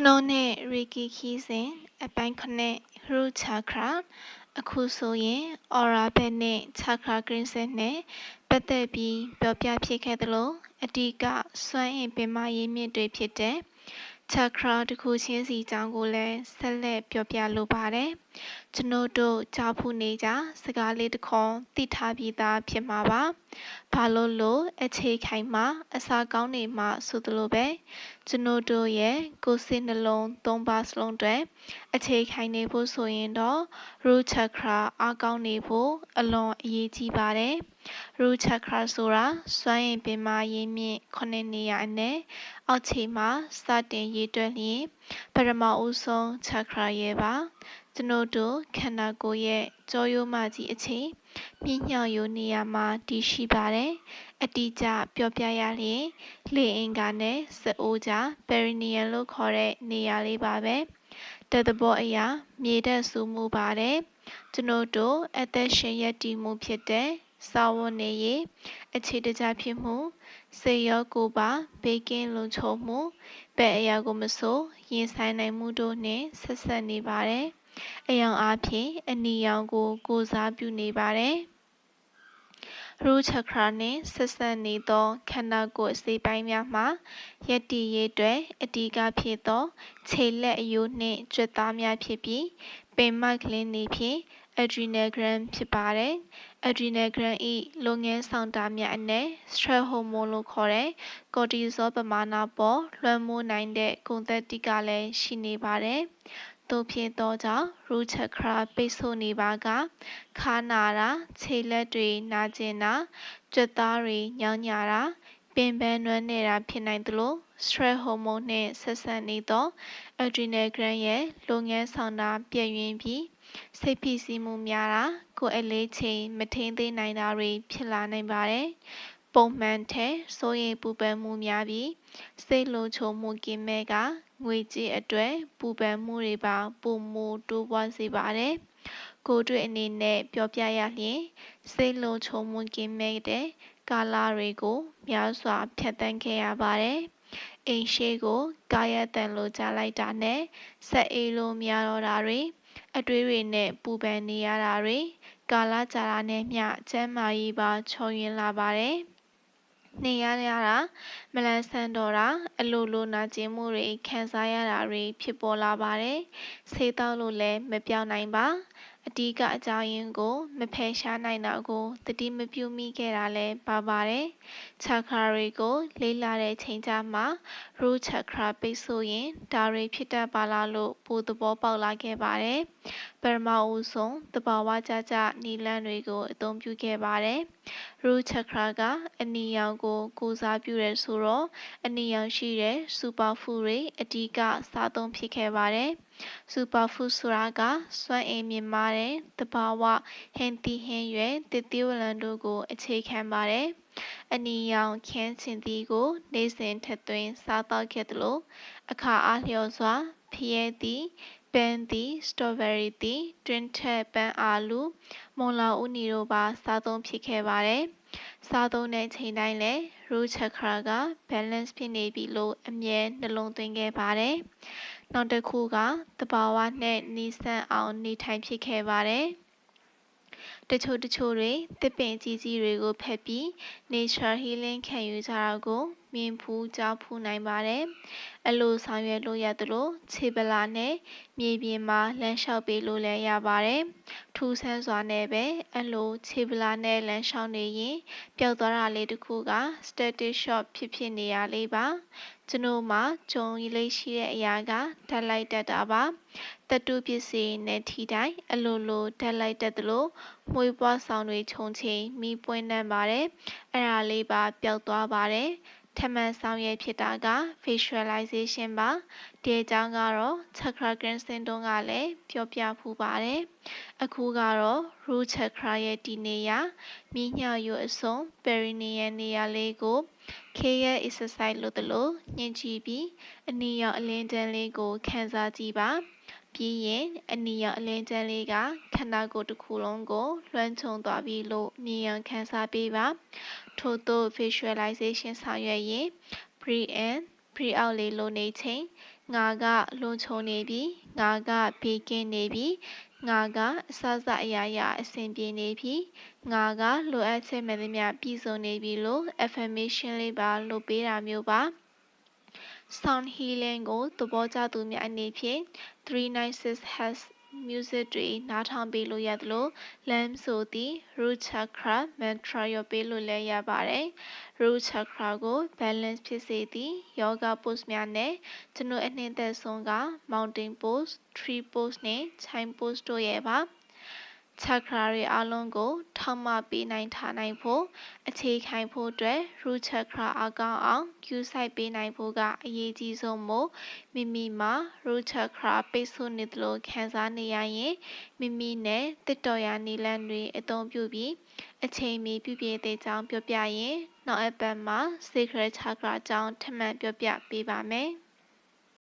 ကျွန်တော်နဲ့ရီကီခီးစဉ်အပိုင်းခနဲ့ရူချာခရာအခုဆိုရင် aura ဘက်နဲ့ chakra cleansing နဲ့ပတ်သက်ပြီးပြောပြဖြစ်ခဲ့သလိုအဓိကစွမ်းအင်ပင်မရင်းမြစ်တွေဖြစ်တဲ့ chakra တစ်ခုချင်းစီအကြောင်းကိုလည်းဆက်လက်ပြောပြလိုပါတယ်။ ကျွန်ုပ်တို့ကြားဖူးနေကြစကားလေးတစ်ခွန်းသိထားပြီးသားဖြစ်မှာပါ။ဘာလို့လို့အခြေခိုင်မှာအစာကောင်းနေမှဆိုသလိုပဲကျွန်ုပ်တို့ရဲ့ကိုယ်စိတ်နှလုံးသုံးပါးစလုံးတွေအခြေခိုင်နေဖို့ဆိုရင်တော့ root chakra အားကောင်းနေဖို့အလွန်အရေးကြီးပါတယ်။ root chakra ဆိုတာစွမ်းရင်ပင်မရင်းမြင့်ခုနှစ်နေရာအနက်အောက်ခြေမှာစတင်ရည်တွက်လျင်ပရမအုပ်ဆုံး chakra ရဲ့ပါ ကျွန်ုပ်တို့ခန္ဓာကိုယ်ရဲ့ကြောရိုးမကြီးအခြေမြင့်ညောင်ရိုးနေရာမှာတည်ရှိပါတယ်အတိအကျပြောပြရလျင်လေအင်္ဂါနဲ့စအိုးကြား perineum လို့ခေါ်တဲ့နေရာလေးပါပဲတသဘောအရာမြေတက်ဆူမှုပါတယ်ကျွန်ုပ်တို့အသက်ရှင်ရည်တည်မှုဖြစ်တဲ့စာဝတ်နေရေးအခြေတကျဖြစ်မှုစေရောကိုပါဘေးကင်းလုံခြုံမှုဘယ်အရာကိုမဆိုရင်ဆိုင်နိုင်မှုတို့နှင့်ဆက်ဆက်နေပါတယ် အယောင်အားဖြင့်အနီရောင်ကို ကိုစားပြုနေပါတယ်ရူချခရာနှင့်ဆက်ဆက်နေသောခန္ဓာကိုယ်အစိတ်ပိုင်းများမှာယက်တီရေးတွင်အတီးကဖြစ်သော ခြေလက်အယိုးနှင့်ကြွက်သားများဖြစ်ပြီးပင်မကလင်းနေဖြင့် adrenal gland ဖြစ်ပါတယ်။ adrenal gland ၏လုပ်ငန်းဆောင်တာများအနက် stress hormone လို့ခေါ်တဲ့ cortisol ပမာဏပေါ်လွှမ်းမိုးနိုင်တဲ့ဂုဏ်သတ္တိကလည်းရှိနေပါတယ်။ သို့ဖြစ်သောကြောင့် root chakra ပိတ်ဆို့နေပါကခါနာတာခြေလက်တွေနာကျင်တာကြွက်သားတွေညောင်းညာတာပင်ပန်းနွမ်းနေတာဖြစ်နိုင်သလို stress hormone နှင့်ဆက်စပ်နေသော adrenal gland ရဲ့လုပ်ငန်းဆောင်တာပြည့်ယွင်းပြီးစိတ်ဖိစီးမှုများတာကိုယ်အလေးချိန်မထိန်းသိမ်းနိုင်တာတွေဖြစ်လာနိုင်ပါတယ်။ ပုံမှန်ထက်စိုးရိမ်ပူပန်မှုများပြီးစိတ်လုံခြုံမှုကင်းမဲ့ကငွေကြေးအတွက်ပူပန်မှုတွေပါပုံမူတိုးပွားစေပါတယ်။ကိုတွေ့အနေနဲ့ပြောပြရလျင်စိတ်လုံခြုံမှုကင်းမဲ့တဲ့ကာလတွေကိုများစွာဖြတ်တန်းခဲ့ရပါတယ်။အိမ်ရှိကိုကာယတန်လိုကြားလိုက်တာနဲ့ဆက်အေးလို့များတော့တာတွေအတွေးတွေနဲ့ပူပန်နေရတာတွေကာလကြာတာနဲ့မျှကျန်းမာရေးပါချော်ယွင်းလာပါတယ်။ နေရရတာမလန်းဆန်းတော့တာအလိုလိုနာကျင်မှုတွေခံစားရတာတွေဖြစ်ပေါ်လာပါတယ်။ဆေးတောက်လို့လည်းမပြောင်းနိုင်ပါ။အဓိကအကြောင်းရင်းကို မဖယ်ရှားနိုင်တာကိုတတိမပြုမိခဲ့တာလည်းပါပါတယ်။ chakra တွေကိုလေ့လာတဲ့ချိန်ကျမှ root chakra ပိတ်ဆို့ရင်ဒါတွေဖြစ်တတ်ပါလားလို့ပိုသဘောပေါက်လာခဲ့ပါတယ်။ ပရမအုပ်ဆုံးသဘာဝကျကျနီလန်းတွေကိုအသုံးပြုခဲ့ပါတယ်။ root chakra ကအနီရောင်ကိုကိုစားပြုရဲဆိုတော့အနီရောင်ရှိတဲ့ super food တွေအဓိကစားသုံးဖြစ်ခဲ့ပါတယ်။ superfood ဆိုတာကစွမ်းအင်မြင့်မားတဲ့သဘာဝဟင်းသီးဟင်းရွက်သစ်သီးဝလံတို့ကိုအခြေခံပါတယ်။အနီရောင်ခင်းချင်သီးကို နေ့စဉ်ထက်သွင်းစားသောက်ခဲ့သလိုအခါအားလျော်စွာဖျဲသီး ပန်းသီးစတော်ဘယ်ရီသီးတွင်းထက်ပန်းအာလူမွန်လာဦးနီတို့ပါစားသုံးဖြစ်ခဲ့ပါတယ်။စားသုံးတဲ့ချိန်တိုင်းလဲ root chakra က balance ဖြစ်နေပြီလို့အမြဲနှလုံးသွင်းခဲ့ပါတယ်။နောက်တစ်ခုကသဘာဝနဲ့နီးစပ်အောင်နေထိုင်ဖြစ်ခဲ့ပါတယ်။ တချို့တချို့တွေတစ်ပင်ကြီးကြီးတွေကိုဖက်ပြီး nature healing ခံယူကြတာကိုမြင်ဖူးကြားဖူးနိုင်ပါတယ်။အလိုဆောင်ရွက်လို့ရသလိုခြေပလာနဲ့မြေပြင်မှာလမ်းလျှောက်ပေးလို့လည်းရပါတယ်။ထူဆန်းစွာနဲ့ပဲအလိုခြေပလာနဲ့လမ်းလျှောက်နေရင်ပျောက်သွားတာလေးတစ်ခုက static shock ဖြစ်ဖြစ်နေရလေးပါ။ ကျွန်တော်မှဂျုံရီလေးရှိတဲ့အရာကဓာတ်လိုက်တတ်တာပါ။တတုပစ္စည်းနဲ့ထီတိုင်းအလိုလိုဓာတ်လိုက်တတ်သလိုမွေးပွားဆောင်တွေခြုံချိန်မိပွင့်နှံပါတယ်။အဲ့ဒါလေးပါပျောက်သွားပါတယ်။ထမှန်ဆောင်ရွက်ဖြစ်တာက visualization ပါဒီအကြောင်းကတော့ chakra cleansing တုန်းကလည်းပြောပြဖူးပါတယ်အခုကတော့ root chakra ရဲ့ဒီနေရာမြညရိုးအစုံ perineum နေရာလေးကို K ရဲ့ exercise လို့တလို့ညှင်ကြည့်ပြီးအနီရောင်အလင်းတန်းလေးကိုခံစားကြည့်ပါပြီးရင်အနီရောင်အလင်းတန်းလေးကခန္ဓာကိုယ်တစ်ခုလုံးကို လွှမ်းခြုံသွားပြီလို့မြင်ရန်ခံစားပေးပါထို့သော visualization ဆောင်ရွက်ရင် breathe in free out လေးလိုနေချိန်ငါကလွန်ချုံနေပြီငါကဘေးကင်းနေပြီ ငါကအစစအရာရာအဆင်ပြေနေပြီငါကလိုအပ်ချက်မဲ့သမျှပြည့်စုံနေပြီလို့ affirmation လေးပါလုပ်ပေးတာမျိုးပါ sound healing ကိုသဘောကျသူများအနေဖြင့်396 has music တွေနားထောင်ပေးလို့ရသလို lamp ဆိုသည့် root chakra mantra ရောပေးလို့လည်းရပါတယ် root chakra ကို balance ဖြစ်စေသည့် yoga pose များနဲ့ကျွန်တော်အနှင်းသက်ဆုံးက mountain pose tree pose နဲ့ chime pose တို့ရဲ့ပါ chakra တွေအလုံးကို ထောက်မပေးနိုင်ထားနိုင်ဖို့အခြေခိုင်ဖို့အတွက် root chakra အကောင်းအောင် cue site ပေးနိုင်ဖို့ကအရေးကြီးဆုံးမို့မိမိမှာ root chakra ပိတ်ဆို့နေသလိုခံစားနေရရင်မိမိနဲ့တစ်တော်ရာနီလန်းတွေအသုံးပြုပြီးအချိန်မီပြည့်ပြည့်သေးချောင်းပြောပြရင်နောက်အပတ်မှာ sacred chakra အကြောင်းထပ်မံပြောပြပေးပါမယ်။